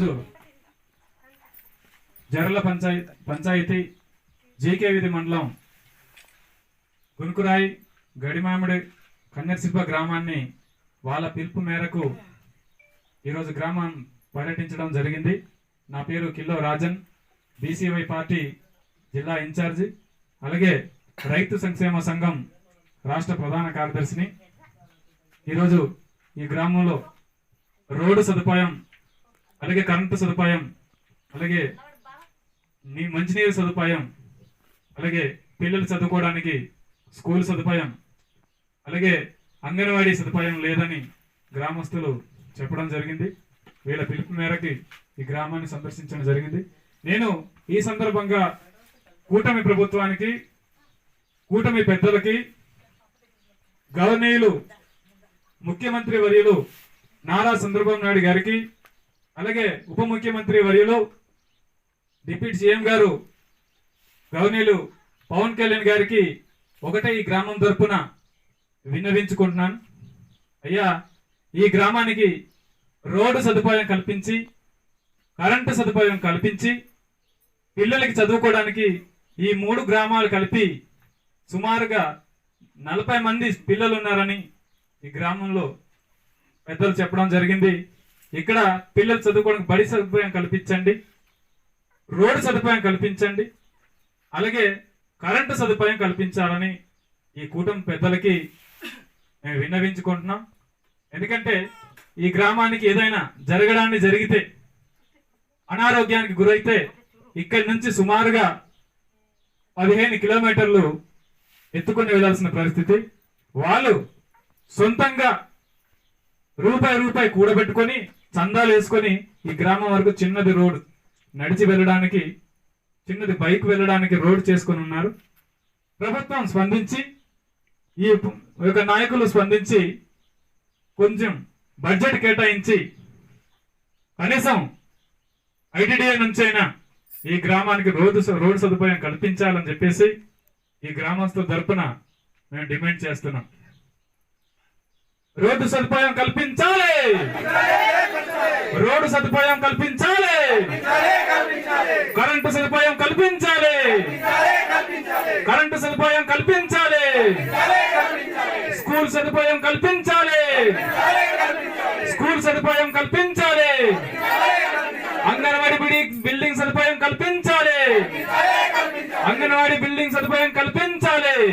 ఈరోజు జరల పంచాయతీ పంచాయతీ జీకే విధి మండలం గునుకురాయి గడిమామిడి కన్నెరశిల్ప గ్రామాన్ని వాళ్ళ పిలుపు మేరకు ఈరోజు గ్రామం పర్యటించడం జరిగింది. నా పేరు కిల్లో రాజన్. బీసీవై పార్టీ జిల్లా ఇన్ఛార్జి. అలాగే రైతు సంక్షేమ సంఘం రాష్ట్ర ప్రధాన కార్యదర్శిని. ఈరోజు ఈ గ్రామంలో రోడ్డు సదుపాయం అలాగే కరెంటు సదుపాయం అలాగే నీ మంచినీరు సదుపాయం అలాగే పిల్లలు చదువుకోవడానికి స్కూల్ సదుపాయం అలాగే అంగన్వాడీ సదుపాయం లేదని గ్రామస్తులు చెప్పడం జరిగింది. వీళ్ళ పిలుపు మేరకి ఈ గ్రామాన్ని సందర్శించడం జరిగింది. నేను ఈ సందర్భంగా కూటమి ప్రభుత్వానికి కూటమి పెద్దలకి గవర్నీయులు ముఖ్యమంత్రి వర్యులు నారా చంద్రబాబు నాయుడు గారికి అలాగే ఉప ముఖ్యమంత్రి వర్యులు డిప్యూటీ సీఎం గారు గవర్నీలు పవన్ కళ్యాణ్ గారికి ఒకటే ఈ గ్రామం తరపున విన్నవించుకుంటున్నాను. అయ్యా ఈ గ్రామానికి రోడ్డు సదుపాయం కల్పించి కరెంటు సదుపాయం కల్పించి పిల్లలకి చదువుకోవడానికి ఈ మూడు గ్రామాలు కలిపి సుమారుగా నలభై మంది పిల్లలు ఉన్నారని ఈ గ్రామంలో పెద్దలు చెప్పడం జరిగింది. ఇక్కడ పిల్లలు చదువుకోవడానికి బడి సదుపాయం కల్పించండి రోడ్డు సదుపాయం కల్పించండి అలాగే కరెంటు సదుపాయం కల్పించాలని ఈ కూటమి పెద్దలకి మేము విన్నవించుకుంటున్నాం. ఎందుకంటే ఈ గ్రామానికి ఏదైనా జరగడాన్ని జరిగితే అనారోగ్యానికి గురైతే ఇక్కడి నుంచి సుమారుగా పదిహేను కిలోమీటర్లు ఎత్తుకుని వెళ్ళాల్సిన పరిస్థితి. వాళ్ళు సొంతంగా రూపాయి రూపాయి కూడబెట్టుకొని చందాలు వేసుకొని ఈ గ్రామం వరకు చిన్నది రోడ్. నడిచి వెళ్ళడానికి చిన్నది బైక్ వెళ్ళడానికి రోడ్ చేసుకొని ఉన్నారు. ప్రభుత్వం స్పందించి ఈ యొక్క నాయకులు స్పందించి కొంచెం బడ్జెట్ కేటాయించి కనీసం ఐటీడీఏ అయినా ఈ గ్రామానికి రోడ్డు రోడ్డు సదుపాయం కల్పించాలని చెప్పేసి ఈ గ్రామస్తుల తరపున మేము డిమాండ్ చేస్తున్నాం. రోడ్డు సదుపాయం కల్పించాలి. రోడ్డు సదుపాయం కల్పించాలి. కరెంటు సదుపాయం కల్పించాలి. కరెంటు సదుపాయం కల్పించాలి. స్కూల్ సదుపాయం కల్పించాలి. స్కూల్ సదుపాయం కల్పించాలి. అంగన్వాడీ బిల్డింగ్ బిల్డింగ్ సదుపాయం కల్పించాలి. అంగన్వాడీ బిల్డింగ్ సదుపాయం కల్పించాలి.